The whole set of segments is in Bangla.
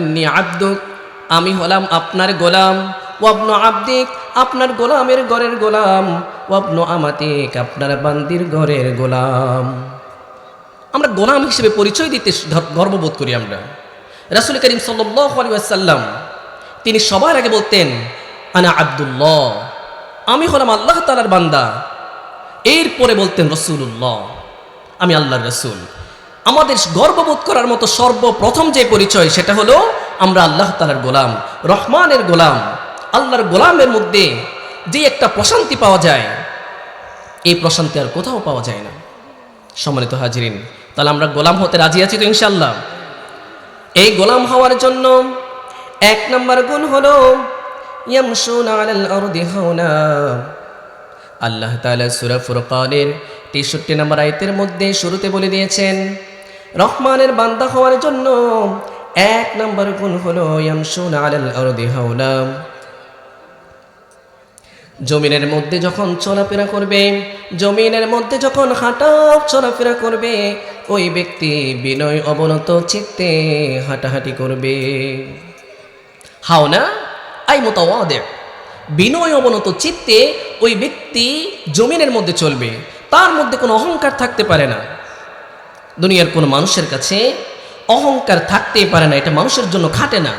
ইন্নি আব্দুক, আমি হলাম আপনার গোলাম। ওয়াবনু আব্দিক, আপনার গোলামের ঘরের গোলাম। ওয়াবনু আমাতিক, আপনার বান্দির ঘরের গোলাম। আমরা গোলাম হিসেবে পরিচয় দিতে গর্ববোধ করি আমরা। রাসুল করিম সাল্লাম তিনি সবার আগে বলতেন, আনা আব্দুল্লাহ, আমি হলাম আল্লাহ তালার বান্দা। এরপরে বলতেন রসুল্লাহ আমি আল্লাহর রসুল। আমাদের গর্ববোধ করার মতো সর্বপ্রথম যে পরিচয় সেটা হলো আমরা আল্লাহ তালার গোলাম, রহমানের গোলাম, আল্লাহর গোলামের মধ্যে যে একটা প্রশান্তি পাওয়া যায়, এই প্রশান্তি আর কোথাও পাওয়া যায় না। সম্মানিত হাজিরিন, তাহলে আমরা গোলাম হতে রাজি আছি তো ইনশাল্লাহ এই গোলাম হওয়ার জন্য এক নম্বর গুণ হলো আল্লাহ তাআলা সূরা ফুরকানের 63 নম্বর আয়তের মধ্যে শুরুতে বলে দিয়েছেন রহমানের বান্দা হওয়ার জন্য এক নম্বর গুণ হলো ইয়ামশুনা আলাল আরদি হাওনা জমিনের মধ্যে যখন চলাফেরা করবে, জমিনের মধ্যে যখন হাঁটা চলাফেরা করবে, ওই ব্যক্তি বিনয় অবনত চিত্তে হাঁটাহাঁটি করবে। হাওনা আই মোতাওয়াদে। বিনয় অবনত চিত্তে ওই ব্যক্তি জমিনের মধ্যে চলবে, তার মধ্যে কোনো অহংকার থাকতে পারে না। দুনিয়ার কোনো মানুষের কাছে অহংকার থাকতেই পারে না, এটা মানুষের জন্য খাটে না।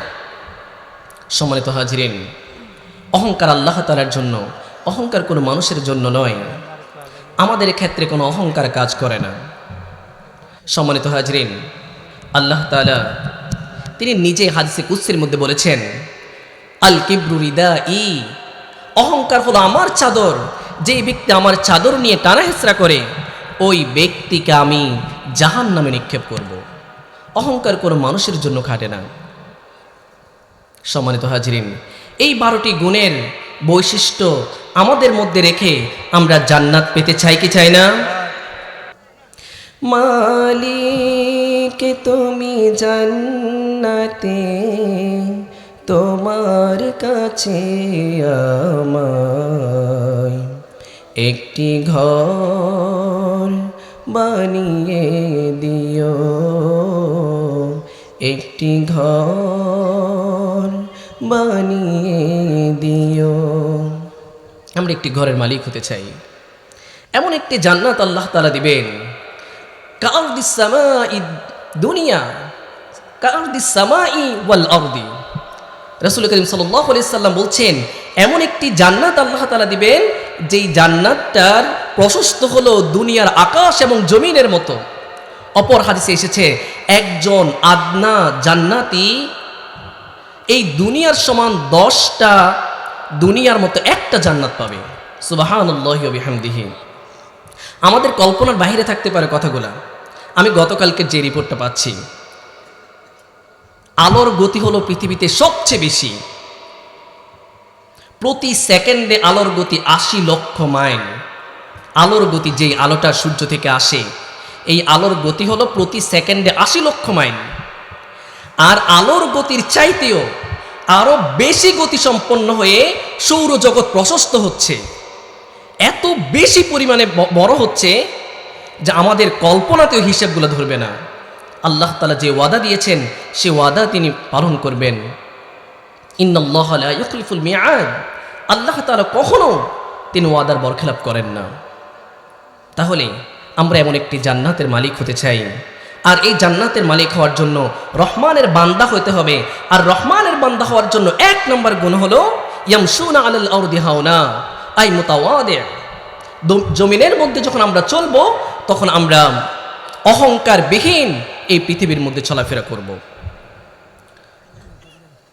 সম্মানিত হাজিরিন, অহংকার আল্লাহ তালার জন্য, অহংকার কোনো মানুষের জন্য নয়। আমাদের ক্ষেত্রে কোনো অহংকার কাজ করে না। সম্মানিত হাজরিন, আল্লাহ তালা তিনি নিজে হাদিসে কুৎসির মধ্যে বলেছেন, আল কিবরু রিদা ই অহংকার হলো আমার চাদর যে ব্যক্তি আমার চাদর নিয়ে টানা হেসরা করে, ওই ব্যক্তিকে আমি জাহান নামে নিক্ষেপ করব। অহংকার কোনো মানুষের জন্য খাটে না। সম্মানিত হাজরিন, এই বারোটি গুণের বৈশিষ্ট্য আমাদের মধ্যে রেখে আমরা জান্নাত পেতে চাই কি চাই না? মালিক, তুমি জান্নাতে, তোমার কাছে আমায় একটি ঘর বানিয়ে দিও। একটি ঘর বানিয়ে দিও। আমরা একটি ঘরের মালিক হতে চাই। এমন একটি জান্নাত আল্লাহ তালা দিবেন। দুনিয়া সামাই ওয়াল রাসূল করিম আলাইহি সাল্লাম বলছেন, এমন একটি জান্নাত আল্লাহ তালা দিবেন যেই জান্নাতটার প্রশস্ত হলো দুনিয়ার আকাশ এবং জমিনের মতো। অপর হাদিসে এসেছে, একজন আদনা জান্নাতি, এই দুনিয়ার সমান দশটা, দুনিয়ার মতো একটা জান্নাত পাবে। সুবাহানুল্লাহি ওয়া বিহামদিহি। আমাদের কল্পনার বাইরে থাকতে পারে কথাগুলা। আমি গতকালকে যে রিপোর্টটা পাচ্ছি, আলোর গতি হলো পৃথিবীতে সবচেয়ে বেশি। প্রতি সেকেন্ডে আলোর গতি আশি লক্ষ মাইল। আলোর গতি যেই আলোটা সূর্য থেকে আসে, এই আলোর গতি হলো প্রতি সেকেন্ডে আশি লক্ষ মাইল। আর আলোর গতির চাইতেও আরও বেশি গতি সম্পন্ন হয়ে সৌরজগৎ প্রশস্ত হচ্ছে। এত বেশি পরিমাণে বড় হচ্ছে যে আমাদের কল্পনাতেও হিসেবগুলো ধরবে না। আল্লাহ তালা যে ওয়াদা দিয়েছেন, সে ওয়াদা তিনি পালন করবেন। ইউখলিফুল মিআদ। আল্লাহ তাআলা কখনো তিনি ওয়াদার বরখেলাপ করেন না। তাহলে আমরা এমন একটি জান্নাতের মালিক হতে চাই। আর এই জান্নাতের মালিক হওয়ার জন্য রহমানের বান্দা হতে হবে। আর রহমানের বান্দা হওয়ার জন্য এক নম্বর গুণ হলো আই জমিনের মধ্যে যখন আমরা চলবো, তখন আমরা অহংকার বিহীন এই পৃথিবীর মধ্যে চলাফেরা করব।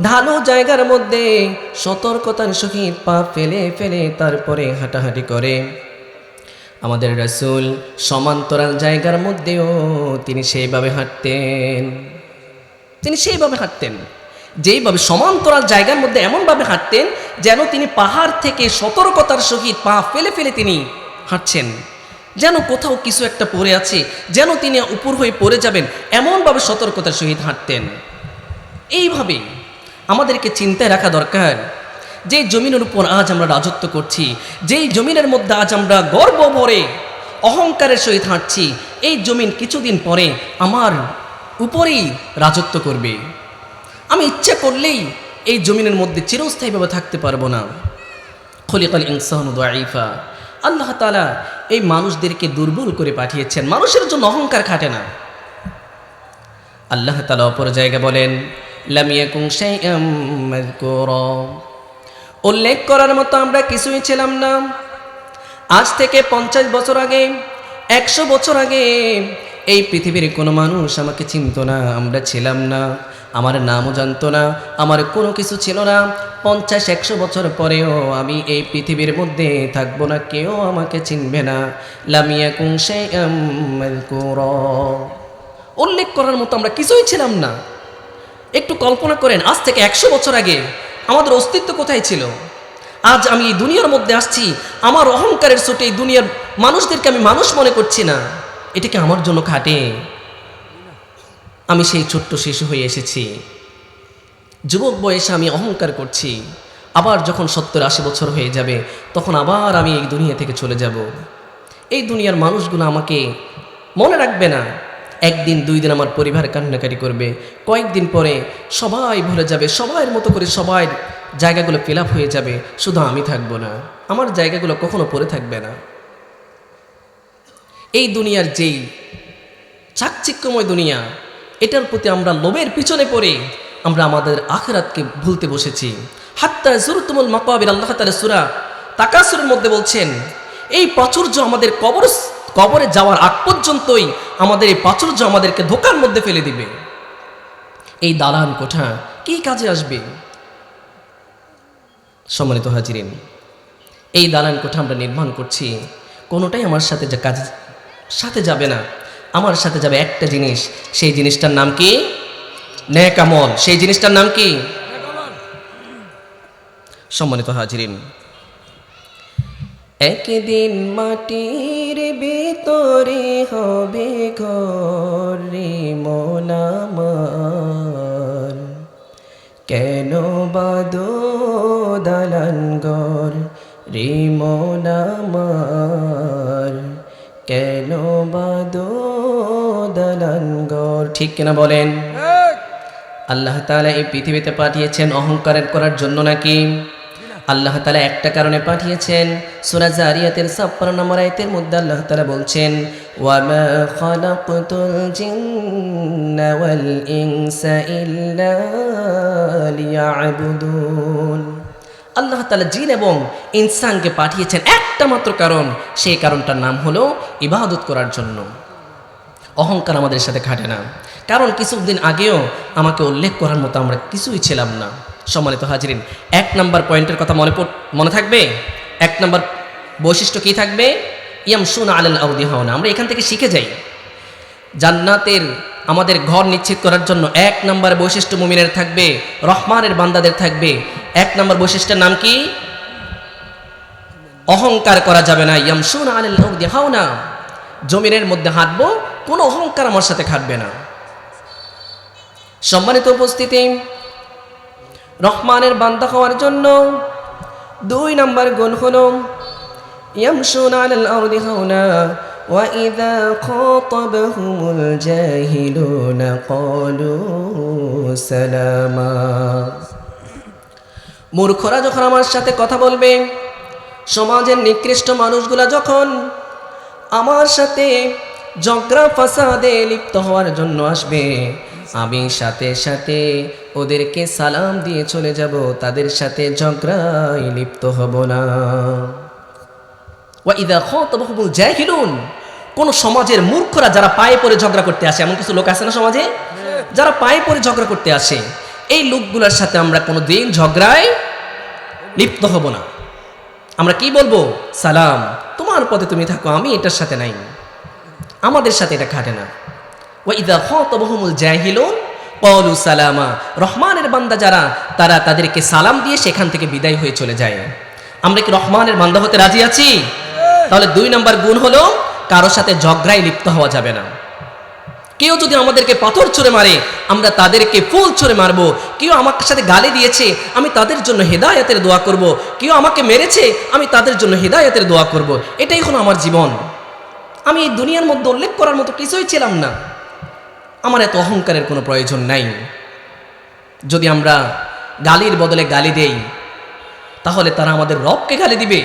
ঢালু জায়গার মধ্যে সতর্কতার সহিত পা ফেলে ফেলে তারপরে হাঁটাহাঁটি করে। আমাদের রাসূল সমান্তরাল জায়গার মধ্যেও তিনি সেইভাবে হাঁটতেন। তিনি সেইভাবে হাঁটতেন। যেইভাবে সমান্তরাল জায়গার মধ্যে এমনভাবে হাঁটতেন যেন তিনি পাহাড় থেকে সতর্কতার সহিত পা ফেলে ফেলে তিনি হাঁটছেন। যেন কোথাও কিছু একটা পড়ে আছে, যেন তিনি উপর হয়ে পড়ে যাবেন, এমনভাবে সতর্কতার সহিত হাঁটতেন। এইভাবে আমাদেরকে চিন্তায় রাখা দরকার। যে জমিনের উপর আজ আমরা রাজত্ব করছি, যেই জমিনের মধ্যে আজ আমরা গর্ব ভরে, অহংকারের সহিত হাঁটছি, এই জমিন কিছুদিন পরে আমার উপরেই রাজত্ব করবে। আমি ইচ্ছা করলেই এই জমিনের মধ্যে চিরস্থায়ীভাবে থাকতে পারব না। খলিকাল ইনসান দাইফা আল্লাহ তালা এই মানুষদেরকে দুর্বল করে পাঠিয়েছেন। মানুষের জন্য অহংকার খাটে না। আল্লাহ তালা অপর জায়গা বলেন উল্লেখ করার মতো আমরা কিছুই ছিলাম না। আজ থেকে পঞ্চাশ বছর আগে, একশো বছর আগে এই পৃথিবীর কোনো মানুষ আমাকে চিনত না, আমরা ছিলাম না। আমার নামও জানতো না, আমার কোনো কিছু ছিল না। পঞ্চাশ, একশো বছর পরেও আমি এই পৃথিবীর মধ্যে থাকব না, কেউ আমাকে চিনবে না। লামিয়া কুংসে উল্লেখ করার মতো আমরা কিছুই ছিলাম না। একটু কল্পনা করেন, আজ থেকে একশো বছর আগে আমাদের অস্তিত্ব কোথায় ছিল? আজ আমি এই দুনিয়ার মধ্যে আসছি, আমার অহংকারের চোটে এই দুনিয়ার মানুষদেরকে আমি মানুষ মনে করছি না। এটাকে আমার জন্য খাটে? আমি সেই ছোট্ট শিশু হয়ে এসেছি। যুবক বয়সে আমি অহংকার করছি। আবার যখন সত্তর আশি বছর হয়ে যাবে, তখন আবার আমি এই দুনিয়া থেকে চলে যাব। এই দুনিয়ার মানুষগুলো আমাকে মনে রাখবে না। একদিন, দুই দিন আমার পরিবার কান্নাকাটি করবে। কয়েকদিন পরে সবাই ভুলে যাবে, সবাইয়ের মতো করে সবাই জায়গাগুলো ফিল হয়ে যাবে। শুধু আমি থাকব না, আমার জায়গাগুলো কখনো পড়ে থাকবে না। এই দুনিয়ার যেই চাকচিক্যময় দুনিয়া, এটার প্রতি আমরা লোভের পিছনে পড়ে আমরা আমাদের আখেরাতকে ভুলতে বসেছি। হাত্তা জুরতুমুল মাকাবির, আল্লাহ তালা সুরা তাকাসুরের মধ্যে বলছেন, এই প্রাচুর্য আমাদের কবর কবরে যাওয়ার আগ পর্যন্তই আমাদের এই প্রাচুর্য আমাদেরকে ধোকার মধ্যে ফেলে দিবে। এই দালান কোঠা কি কাজে আসবে? সম্মানিত হাজিরিন, এই দালান কোঠা আমরা নির্মাণ করছি, কোনোটাই আমার সাথে যে কাজ, সাথে যাবে না। আমার সাথে যাবে একটা জিনিস, সেই জিনিসটার নাম কি? ন্যাকামল সেই জিনিসটার নাম কি? সম্মানিত হাজিরিন একদিন মাটির ভিতরে হবে ঘরে মনামার কেন বাদো দালান গর রে মনামার কেন বাদো দালান গর ঠিক কিনা বলেন? আল্লাহ তাআলা এই পৃথিবীতে পাঠিয়েছেন অহংকারের করার জন্য নাকি? আল্লাহ তালা একটা কারণে পাঠিয়েছেন। সূরা জারিয়াতের 56 নম্বর আয়াতের মধ্যে আল্লাহ তালা বলছেন আল্লাহ তালা জিন এবং ইনসানকে পাঠিয়েছেন একটা মাত্র কারণ, সেই কারণটার নাম হলো ইবাদত করার জন্য। অহংকার আমাদের সাথে খাটে না। কারণ কিছুদিন আগেও আমাকে উল্লেখ করার মতো আমরা কিছুই ছিলাম না। সম্মানিত হাজিরিন, এক নাম্বার পয়েন্টের কথা মনে মনে থাকবে? এক নাম্বার বৈশিষ্ট্য কি থাকবে? ইয়াম সুন আলাল আউদি না আমরা এখান থেকে শিখে যাই। জান্নাতের, আমাদের ঘর নিশ্চিত করার জন্য এক নাম্বার বৈশিষ্ট্য মুমিনের থাকবে, রহমানের বান্দাদের থাকবে। এক নাম্বার বৈশিষ্ট্যের নাম কি? অহংকার করা যাবে না ইয়ামসুন আলাল আউদি না জমিনের মধ্যে হাঁটবো, কোনো অহংকার আমার সাথে খাটবে না। সম্মানিত উপস্থিতি রহমানের বান্দা হওয়ার জন্য দুই নাম্বার গুণ হলো ইয়ামশুন আলাল আরদি হাওনা وإذا خاطبهم الجاهلون قالوا سلاما মূর্খরা যখন আমার সাথে কথা বলবে সমাজের নিকৃষ্ট মানুষগুলা যখন আমার সাথে জগরা ফাসাদে লিপ্ত হওয়ার জন্য আসবে আমি সাথে সাথে ওদেরকে সালাম দিয়ে চলে যাব, তাদের সাথে ঝগড়ায় লিপ্ত হব না। ওয়া ইদা খাতাবাহুমুল জাহিলুন, কোন সমাজের মূর্খরা যারা পায়ে পড়ে ঝগড়া করতে আসে, এমন কিছু লোক আছে না সমাজে? যারা পায়ে পড়ে ঝগড়া করতে আসে, এই লোকগুলোর সাথে আমরা কোনো দিন ঝগড়ায় লিপ্ত হব না। আমরা কি বলব? সালাম, তোমার পথে তুমি থাকো, আমি এটার সাথে নাই। আমাদের সাথে এটা খাটে না। ওয়া ইদা খাতাবাহুমুল জাহিলুন কলু সালামা। রহমানের বান্দা যারা, তারা তাদেরকে সালাম দিয়ে সেখান থেকে বিদায় হয়ে চলে যায়। আমরা কি রহমানের বান্দা হতে রাজি আছি? তাহলে দুই নম্বর গুণ হলো কারোর সাথে ঝগড়ায় লিপ্ত হওয়া যাবে না। কেউ যদি আমাদেরকে পাথর ছুঁড়ে মারে, আমরা তাদেরকে ফুল ছুঁড়ে মারবো। কেউ আমার সাথে গালি দিয়েছে, আমি তাদের জন্য হেদায়তের দোয়া করব। কেউ আমাকে মেরেছে, আমি তাদের জন্য হেদায়তের দোয়া করব। এটাই হলো আমার জীবন। আমি এই দুনিয়ার মধ্যে উল্লেখ করার মতো কিছুই ছিলাম না। আমার এত অহংকারের কোনো প্রয়োজন নাই। যদি আমরা গালির বদলে গালি দেই, তাহলে তারা আমাদের রবকে গালি দিবে।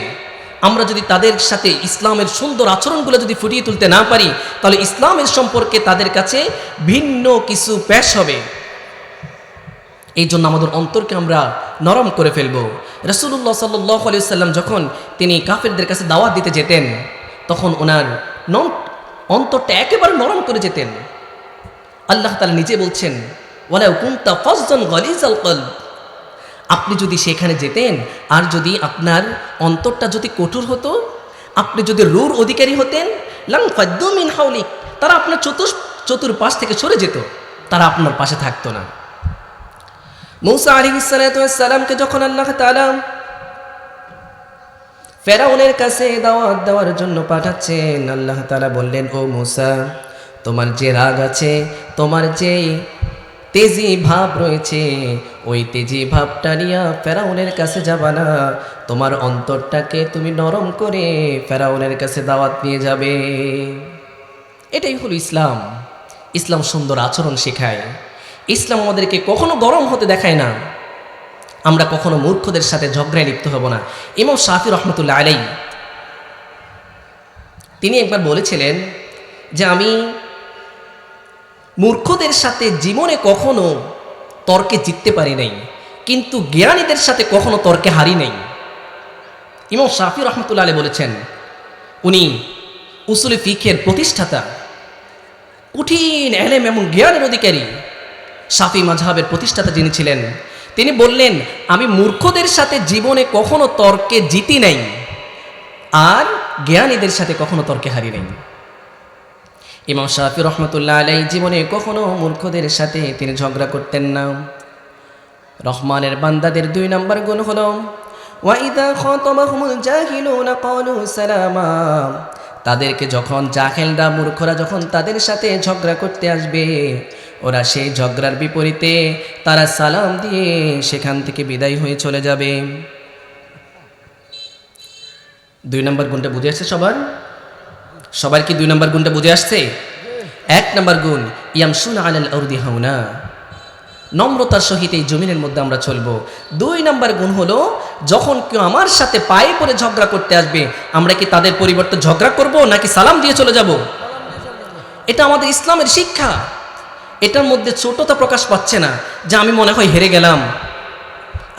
আমরা যদি তাদের সাথে ইসলামের সুন্দর আচরণগুলো যদি ফুটিয়ে তুলতে না পারি, তাহলে ইসলামের সম্পর্কে তাদের কাছে ভিন্ন কিছু পেশ হবে। এই জন্য আমাদের অন্তরকে আমরা নরম করে ফেলব। রসুল্লাহ সাল্লাহ আলি সাল্লাম যখন তিনি কাফেরদের কাছে দাওয়াত দিতে যেতেন, তখন ওনার নন অন্তরটা একেবারে নরম করে যেতেন। আল্লাহ তালা নিজে বলছেন, ওয়ালাউ কুনতা ফাজ্জান গালিজাল কলব। আপনি যদি সেখানে যেতেন, আর যদি আপনার অন্তরটা যদি কঠোর হতো, আপনি যদি রুর অধিকারী হতেন, লাং ফাদ্দুমিন হাউলিক তারা আপনার চতুর চতুর্পাশ থেকে সরে যেত, তারা আপনার পাশে থাকতো না। মৌসা আলী সালামকে যখন আল্লাহ তালা ফেরাউনের কাছে দাওয়াত দেওয়ার জন্য পাঠাচ্ছেন, আল্লাহ তালা বললেন, ও মুসা তোমার যে রাগ আছে, তোমার যে তেজি ভাব রয়েছে, ওই তেজি ভাবটা নিয়ে ফেরাউনের কাছে যাবা না। তোমার অন্তরটাকে তুমি নরম করে ফেরাউনের কাছে দাওয়াত নিয়ে যাবে। এটাই হলো ইসলাম। ইসলাম সুন্দর আচরণ শেখায়। ইসলাম আমাদেরকে কখনো গরম হতে দেখায় না। আমরা কখনো মূর্খদের সাথে ঝগড়ায় লিপ্ত হব না। ইমাম শাফি রহমতুল্লাহ আলাই তিনি একবার বলেছিলেন যে আমি মূর্খদের সাথে জীবনে কখনো তর্কে জিততে পারি নাই, কিন্তু জ্ঞানীদের সাথে কখনো তর্কে হারি নাই। ইমাম শাফি রহমতুল্লাহ আলী বলেছেন, উনি উসুলি ফিখের প্রতিষ্ঠাতা, কঠিন এলেম এবং জ্ঞানের অধিকারী সাফি মাঝহাবের প্রতিষ্ঠাতা যিনি ছিলেন, তিনি বললেন, আমি মূর্খদের সাথে জীবনে কখনো তর্কে জিতি নাই, আর জ্ঞানীদের সাথে কখনো তর্কে হারি নাই। ইমাম শাফি রহমতুল্লাহ আলাই জীবনে কখনো মূর্খদের সাথে তিনি ঝগড়া করতেন না। রহমানের বান্দাদের দুই নম্বর গুণ হল ওয়াইদা খতমাহুমুল জাহিলুনা ক্বালু সালামা। তাদেরকে যখন জাহেলরা, মূর্খরা যখন তাদের সাথে ঝগড়া করতে আসবে, ওরা সেই ঝগড়ার বিপরীতে তারা সালাম দিয়ে সেখান থেকে বিদায় হয়ে চলে যাবে। দুই নম্বর গুণটা বুঝে আসছে সবার? সবার কি দুই নম্বর গুণটা বুঝে আসছে? এক নম্বর গুণ ইয়ামসুন আলাল অর্দি হাউনা নম্রতার সহিত এই জমিনের মধ্যে আমরা চলবো। দুই নম্বর গুণ হলো, যখন কেউ আমার সাথে পায়ে পরে ঝগড়া করতে আসবে, আমরা কি তাদের পরিবর্তে ঝগড়া করব নাকি সালাম দিয়ে চলে যাব? এটা আমাদের ইসলামের শিক্ষা। এটার মধ্যে ছোটতা প্রকাশ পাচ্ছে না, যে আমি মনে হয় হেরে গেলাম।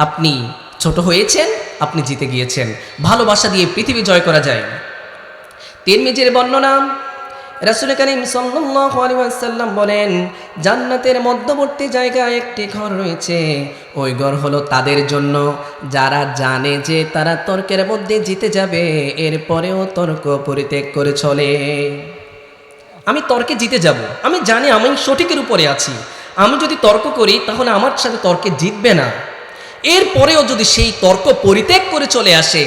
আপনি ছোট হয়েছেন, আপনি জিতে গিয়েছেন। ভালোবাসা দিয়ে পৃথিবী জয় করা যায়। তিরমিজির বর্ণনা রাসুল করিম সাল্লাম বলেন, জান্নাতের মধ্যবর্তী জায়গায় একটি ঘর রয়েছে। ওই ঘর হলো তাদের জন্য। যারা জানে যে তারা তর্কের মধ্যে জিতে যাবে, এরপরেও তর্ক পরিত্যাগ করে চলে। আমি তর্কে জিতে যাব। আমি জানি আমি সঠিকের উপরে আছি। আমি যদি তর্ক করি, তাহলে আমার সাথে তর্কে জিতবে না। এরপরেও যদি সেই তর্ক পরিত্যাগ করে চলে আসে,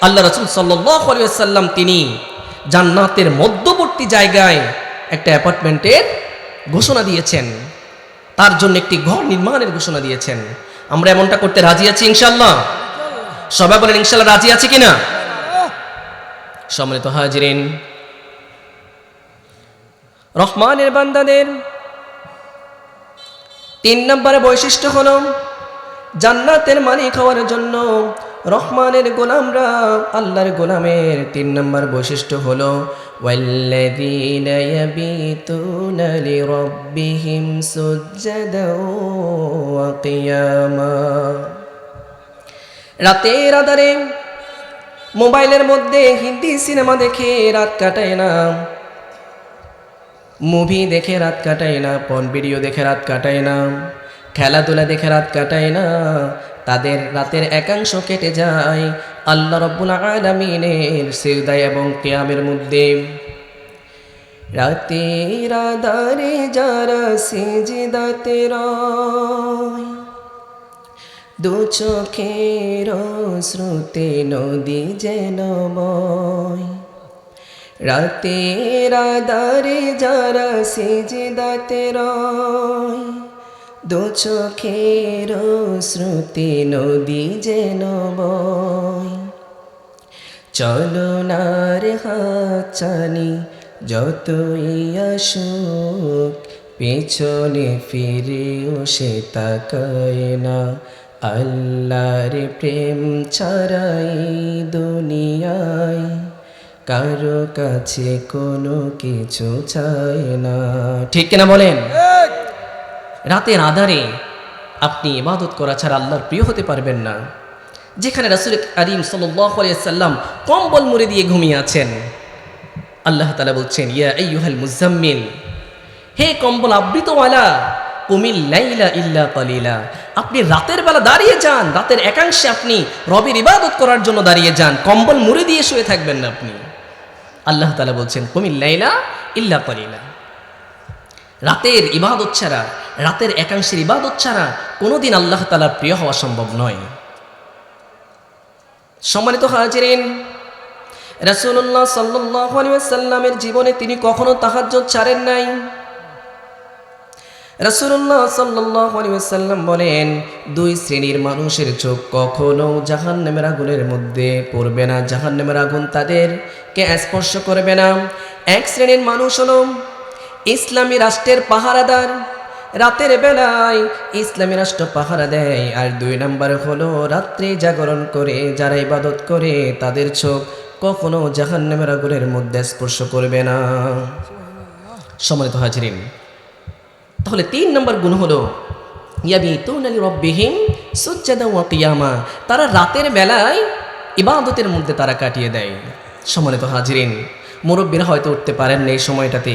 আল্লাহ রসুল সাল্লাম তিনি জান্নাতের মধ্যবর্তী জায়গায় একটা অ্যাপার্টমেন্টের ঘোষণা দিয়েছেন। তার জন্য একটি ঘর নির্মাণের ঘোষণা দিয়েছেন। আমরা এমনটা করতে রাজি আছি ইনশাল্লাহ সবাই বলেন ইনশাল্লাহ রাজি আছি কিনা? সম্মানিত হাজিরিন, রহমানের বান্দাদের তিন নম্বরে বৈশিষ্ট্য হল, জান্নাতের মালিক হওয়ার জন্য রহমানের গোলামরা আল্লাহর গোলামের তিন নম্বর বৈশিষ্ট্য হলো والذين يبيتون لربهم سجدا وقياما রাতের আধারে মোবাইলের মধ্যে হিন্দি সিনেমা দেখে রাত কাটায় না মুভি দেখে রাত কাটায় না পন ভিডিও দেখে রাত কাটায় না খেলাধুলা দেখে রাত কাটায় না তাদের রাতের একাংশ কেটে যায়। আল্লাহ রব্বুল আলমিনের সিরদায় এবং কেয়ামের মধ্যে। রাতের আধারে যারা সেজদাতে রয়, দু চোখের শ্রুতে নদী যেন বয়। রাতের আধারে যারা সেজদাতে রয় দু চোখের শ্রুতি নদী যেন বয়। চলনার হাচানি যতই আসুক, পেছনে ফিরেও সে তাকায় না। আল্লাহর প্রেম ছাড়াই দুনিয়ায়, কারও কাছে কোনো কিছু চায় না। ঠিক কিনা বলেন? রাতের আধারে আপনি ইবাদত করা ছাড়া আল্লাহর প্রিয় হতে পারবেন না। যেখানে রাসুল করিম সাল্লাম কম্বল মুড়ে দিয়ে ঘুমিয়ে আছেন। আল্লাহ তালা বলছেন, ইয়া মুজাম্মিল হে কম্বল আবৃতওয়ালা, কুমিল লাইলা ইল্লা কালিলা, আপনি রাতের বেলা দাঁড়িয়ে যান, রাতের একাংশে আপনি রবের ইবাদত করার জন্য দাঁড়িয়ে যান, কম্বল মুড়ে দিয়ে শুয়ে থাকবেন না আপনি। আল্লাহ তালা বলছেন, কুমিল লাইলা ইল্লা কালিলা। রাতের ইবাদত ছাড়া, রাতের একাংশের ইবাদত ছাড়া কোনোদিন আল্লাহ তালার প্রিয় হওয়া সম্ভব নয়। সম্মানিত হাজিরিন, রাসূলুল্লাহ সাল্লাল্লাহু আলাইহি জীবনে তিনি কখনো তাহাজ্জুদ ছাড়েন নাই। রাসূলুল্লাহ সাল্লাল্লাহু আলাইহি বলেন, দুই শ্রেণির মানুষের চোখ কখনো জাহান্নামের আগুনের মধ্যে পড়বে না। জাহান্নামের আগুন তাদেরকে স্পর্শ করবে না। এক শ্রেণির মানুষ হলো ইসলামী রাষ্ট্রের পাহারাদার। রাতের বেলায় ইসলামী রাষ্ট্র পাহারা দেয়, আর দুই নাম্বার হলো রাত্রে জাগরণ করে, যারা ইবাদত করে তাদের চোখ কখনো জাহান্নামের আগুনের মধ্যে স্পর্শ করবে না। সম্মানিত হাজরিন, তাহলে তিন নম্বর গুণ হলো সুজ্জাদা তারা রাতের বেলায় ইবাদতের মধ্যে তারা কাটিয়ে দেয়। সম্মানিত হাজরিন, মুরব্বীরা হয়তো উঠতে পারেন এই সময়টাতে।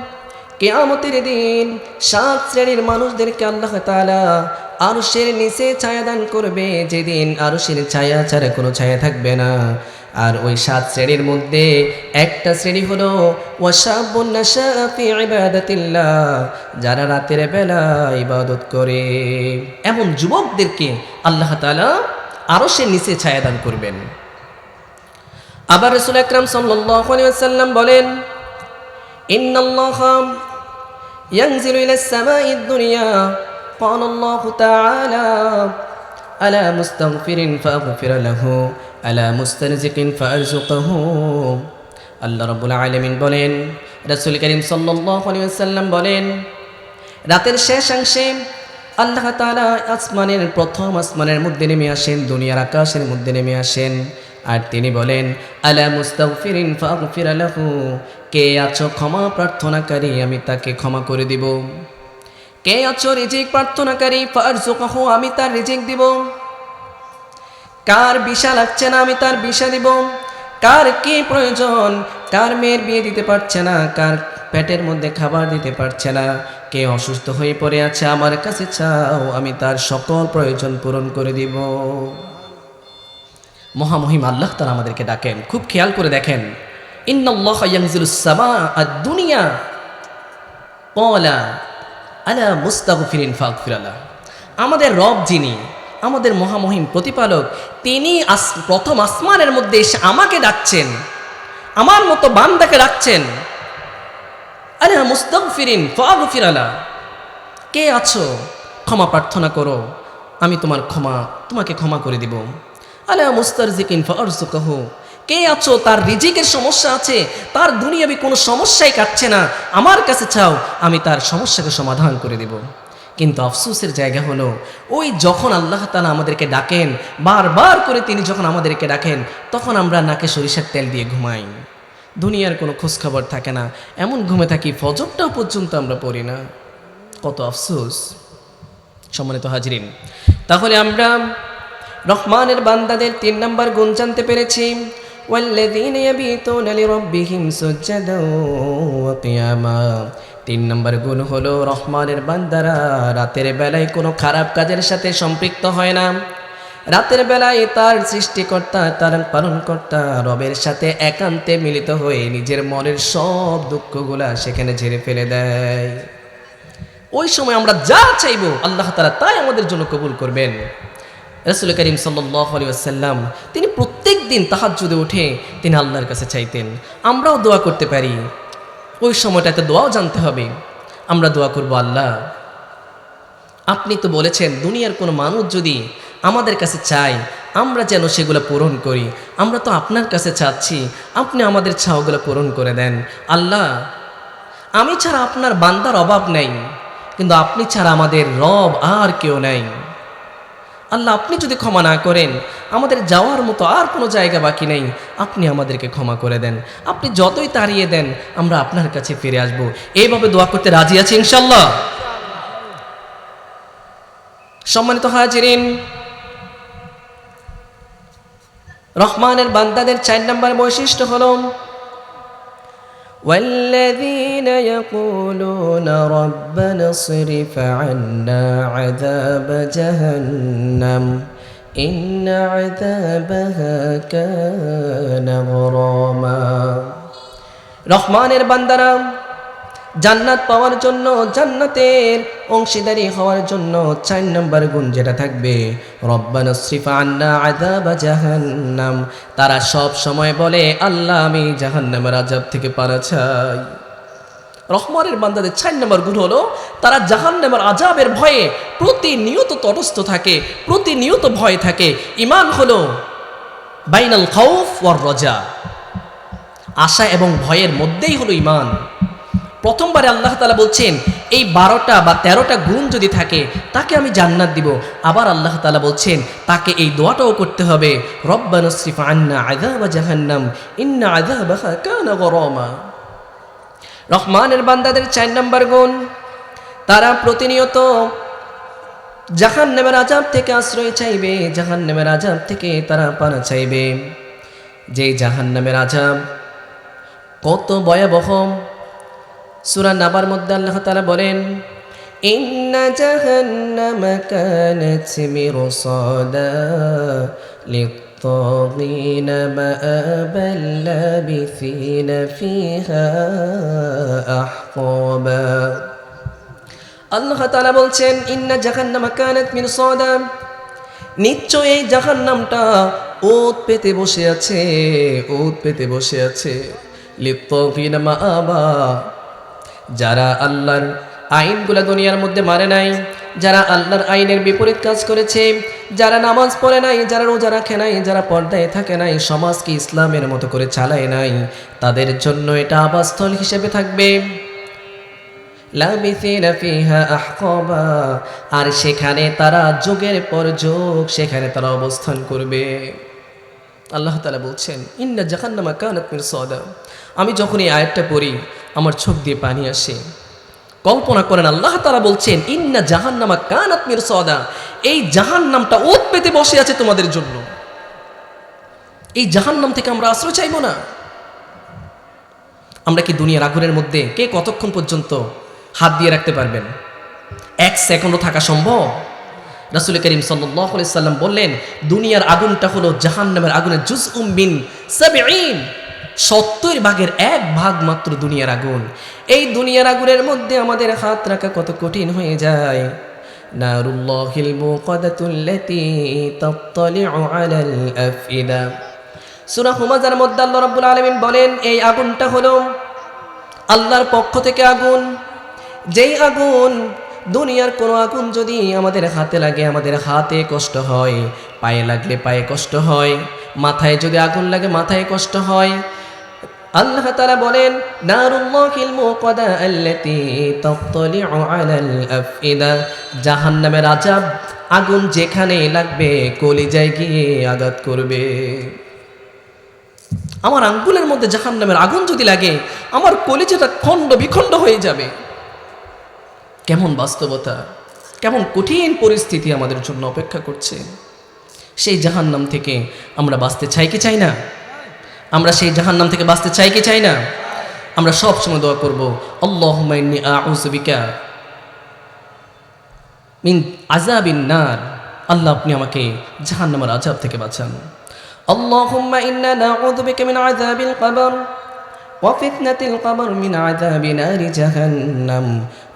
কেয়ামতের দিন সাত শ্রেণির মানুষদেরকে আল্লাহ তাআলা আরশের নিচে ছায়া দান করবে। যেদিন আরশের ছায়া ছাড়া কোনো ছায়া থাকবে না। আর ওই সাত শ্রেণির মধ্যে একটা শ্রেণি হলো ওয়াসাবুন নাশাআ যারা রাতের বেলা ইবাদত করে। এমন যুবকদেরকে আল্লাহ তাআলা সে নিচে ছায়া দান করবেন। আবার রাসূল আকরাম ওয়াসাল্লাম বলেন, ইন্নাল্লাহা ينزل إلى السماء الدنيا قال الله تعالى ألا مستغفر فأغفر له ألا مسترزق فأرزقه আল্লাহ রব্বুল আলমিন বলেন রাসুল করিম সাল্লাহ সাল্লাম বলেন রাতের শেষাংশে আল্লাহ তালা আসমানের প্রথম আসমানের মধ্যে নেমে আসেন দুনিয়ার আকাশের মধ্যে নেমে আসেন আর তিনি বলেন, আলা মুস্তাগফিরিন ফাগফির লাহু, কে আছো ক্ষমা প্রার্থনাকারী, আমি তাকে ক্ষমা করে দিব। কে আছো রিজিক প্রার্থনাকারী ফারজুকাহু আমি তার রিজিক দিব। কার বিষা লাগছে না, আমি তার বিষা দিব। কার কি প্রয়োজন, কার মেয়ের বিয়ে দিতে পারছে না, কার পেটের মধ্যে খাবার দিতে পারছে না, কে অসুস্থ হয়ে পড়ে আছে, আমার কাছে চাও, আমি তার সকল প্রয়োজন পূরণ করে দিব। মহামহিম আল্লাহ তারা আমাদেরকে ডাকেন। খুব খেয়াল করে দেখেন। ফাগফিরালা। আমাদের রব যিনি, আমাদের মহামহিম প্রতিপালক, তিনি প্রথম আসমানের মধ্যে এসে আমাকে ডাকছেন। আমার মতো বান্দাকে ডাকছেন। আরে মুস্তাগফিরিন ফাগফিরালা। কে আছো? ক্ষমা প্রার্থনা করো। আমি তোমার ক্ষমা, তোমাকে ক্ষমা করে দিব। আলা মুস্তারজিকিন ফারজুকাহ কে আছো? তার রিজিকের সমস্যা আছে, তার দুনিয়াবি কোনো সমস্যাই কাটছে না। আমার কাছে চাও, আমি তার সমস্যাকে সমাধান করে দেব। কিন্তু আফসোসের জায়গা হলো, ওই যখন আল্লাহ তালা আমাদেরকে ডাকেন, বারবার করে তিনি যখন আমাদেরকে ডাকেন, তখন আমরা নাকে সরিষার তেল দিয়ে ঘুমাই। দুনিয়ার কোনো খোঁজখবর থাকে না, এমন ঘুমে থাকি ফজরটাও পর্যন্ত আমরা পড়ি না। কত আফসোস। সম্মানিত হাজরিন, তাহলে আমরা রহমানের বান্দাদের তিন নম্বর গুণ জানতে পেরেছি والذين يبيتون لربهم سجدا وقياما তিন নম্বর গুণ হলো রহমানের বান্দারা রাতের বেলায় কোনো খারাপ কাজের সাথে সম্পৃক্ত হয় না রাতের বেলায় তার সৃষ্টিকর্তা তার পালনকর্তা রবের সাথে একান্তে মিলিত হয়ে নিজের মনের সব দুঃখগুলা সেখানে ঝেড়ে ফেলে দেয় ওই সময় আমরা যা চাইবো আল্লাহ তালা তাই আমাদের জন্য কবুল করবেন রসুল করিম সাল্লাম তিনি প্রত্যেক দিন তাহার যুদে উঠে তিনি আল্লাহর কাছে চাইতেন, আমরাও দোয়া করতে পারি। ওই সময়টাতে দোয়াও জানতে হবে। আমরা দোয়া করব আল্লাহ। আপনি তো বলেছেন, দুনিয়ার কোনো মানুষ যদি আমাদের কাছে চায়, আমরা যেন সেগুলো পূরণ করি। আমরা তো আপনার কাছে চাচ্ছি, আপনি আমাদের চাওগুলো পূরণ করে দেন। আল্লাহ, আমি ছাড়া আপনার বান্দার অভাব নেই, কিন্তু আপনি ছাড়া আমাদের রব আর কেউ নেই। আল্লাহ, আপনি যদি ক্ষমা না করেন, আমাদের যাওয়ার মতো আর কোনো জায়গা বাকি নেই। আপনি আমাদেরকে ক্ষমা করে দেন। আপনি যতই তাড়িয়ে দেন, আমরা আপনার কাছে ফিরে আসব। এইভাবে দোয়া করতে রাজি আছি ইনশাল্লাহ সম্মানিত হাজিরিন, রহমানের বান্দাদের চার নম্বর বৈশিষ্ট্য হল والذين يقولون ربنا اصرف عنا عذاب جهنم إن عذابها كان غراما রহমানের বান্দারা জান্নাত পাওয়ার জন্য জান্নাতের অংশীদারি হওয়ার জন্য চার নম্বর গুণ যেটা থাকবে। রব্বানা শ্রীফা আন্না আদাবা জাহান্নাম। তারা সব সময় বলে, আল্লাহ, আমি জাহান্নামের আজাব থেকে পারা চাই। রহমানের বান্দাদের চার নম্বর গুণ হলো, তারা জাহান্নামের আজাবের ভয়ে প্রতিনিয়ত তটস্থ থাকে, প্রতিনিয়ত ভয় থাকে। ইমান হলো বাইনাল খাউফ ওয়ার রজা। আশা এবং ভয়ের মধ্যেই হলো ইমান। প্রথমবারে আল্লাহ তালা বলছেন, এই বারোটা বা তেরোটা গুণ যদি থাকে, তাকে আমি জান্নাত দিব। আবার আল্লাহ তালা বলছেন, তাকে এই দোয়াটাও করতে হবে রব্বানসরিফ আন্না আদাবা জাহান্নাম, ইন্না আদাবাহা কানা রহমানের বান্দাদের চার নম্বর গুণ, তারা প্রতিনিয়ত জাহান্নামের আজাব থেকে আশ্রয় চাইবে, জাহান্নামের আজাব থেকে তারা পানা চাইবে। যে জাহান্নামের আজাব কত ভয়াবহ সুরা নাবার মধ্যে আল্লাহ তালা বলেন إن جهنم كانت مرصادا للطاغين مآبا لابثين فيها أحقابا আল্লাহ তালা বলছেন ইন্না জাহান্নামা কানাত মিরসাদা নিশ্চয় এই জাহান্নামটা ওত পেতে বসে আছে ওত পেতে বসে আছে লিপ্তিনা মাআবা যারা আল্লাহর আইনগুলা দুনিয়ার মধ্যে মারে নাই, যারা আল্লাহর আইনের বিপরীত কাজ করেছে, যারা নামাজ পড়ে নাই, যারা রোজা রাখে নাই, যারা পর্দায় থাকে নাই, সমাজকে ইসলামের মতো করে চালায় নাই, তাদের জন্য এটা আবাসস্থল হিসেবে থাকবে। আর সেখানে তারা যুগের পর যুগ, সেখানে তারা অবস্থান করবে। আল্লাহ তালা বলছেন, ইন্না জাহান্নামা কানাত মিরসাদা আমি যখন এই আয়াতটা পড়ি, আমার চোখ দিয়ে পানি আসে। কল্পনা করেন, আল্লাহ তারা বলছেন, ইন্না জাহান্নামা কানাত মিরসাদা এই জাহান্নামটা ওত পেতে বসে আছে তোমাদের জন্য। এই জাহান্নাম থেকে আমরা আশ্রয় চাইব না। আমরা কি দুনিয়ার আগুনের মধ্যে কে কতক্ষণ পর্যন্ত হাত দিয়ে রাখতে পারবেন? এক সেকেন্ডও থাকা সম্ভব? রাসুল করিম সাল্লাম বললেন, দুনিয়ার আগুনটা হলো জাহান্নামের আগুনের জুজ উম্বিন সত্তর ভাগের এক ভাগ মাত্র দুনিয়ার আগুন। এই দুনিয়ার আগুনের মধ্যে আমাদের হাত রাখা কত কঠিন হয়ে যায়। নারুল্লাহিল মুকাদাতুল্লাতী তাত্তালিউ আলাল আফইদা। সূরা হুমাজার মধ্যে বলেন, এই আগুনটা হলো আল্লাহর পক্ষ থেকে আগুন। যেই আগুন দুনিয়ার কোনো আগুন যদি আমাদের হাতে লাগে, আমাদের হাতে কষ্ট হয়, পায়ে লাগলে পায়ে কষ্ট হয়, মাথায় যদি আগুন লাগে, মাথায় কষ্ট হয়। আল্লাহ তারা বলেন আফইদা জাহান্নামের আযাব আগুন যেখানে লাগবে, কলিজায় গিয়ে আঘাত করবে। আমার আঙ্গুলের মধ্যে জাহান্নামের আগুন যদি লাগে, আমার কলিজাটা খণ্ড বিখণ্ড হয়ে যাবে। কেমন বাস্তবতা, কেমন কঠিন পরিস্থিতি আমাদের জন্য অপেক্ষা করছে? সেই জাহান্নাম থেকে আমরা বাঁচতে চাই কি চাই না? আমরা সেই জাহান্নাম থেকে বাঁচতে চাই কি চাই না? আমরা সব সময় দোয়া করব আল্লাহ আউজবিকা মিন আজাবিন নার। আল্লাহ আপনি আমাকে জাহান্নামের আজাব থেকে বাঁচান। আল্লাহ ইন্না নাউযু বিকা মিন আযাবিল কবর। وفتنة القبر من عذاب نار جهنم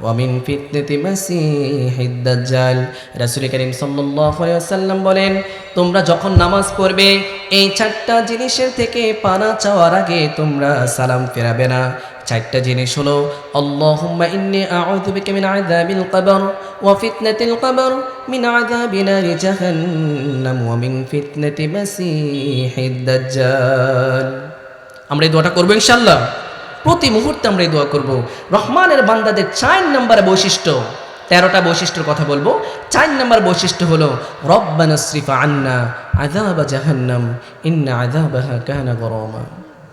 ومن فتنة مسيح الدجال রাসূল করিম সাল্লাল্লাহু আলাইহি ওয়াসাল্লাম বলেন তোমরা যখন নামাজ পড়বে এই চারটা জিনিসের থেকে পানা চাওয়ার আগে তোমরা সালাম ফেরাবে না চারটা জিনিস হলো আল্লাহুম্মা ইন্নী আউযু বিকা মিন আযাবিল কবর ওয়া ফিতনাতিল কবর মিন আযাবি নারি জাহান্নাম ওয়া মিন ফিতনাতি মাসিহিদ দাজ্জাল আমরা এই দোয়াটা করব ইনশাল্লাহ প্রতি মুহূর্তে আমরা এই দোয়া করব। রহমানের বান্দাদের চার নম্বর বৈশিষ্ট্য, তেরোটা বৈশিষ্ট্যর কথা বলব। চার নম্বর বৈশিষ্ট্য হলো, রব্বানা শ্রীফা আন্না আদাবা জাহান্নাম, ইন্না আদাবাহা কানা গরামা।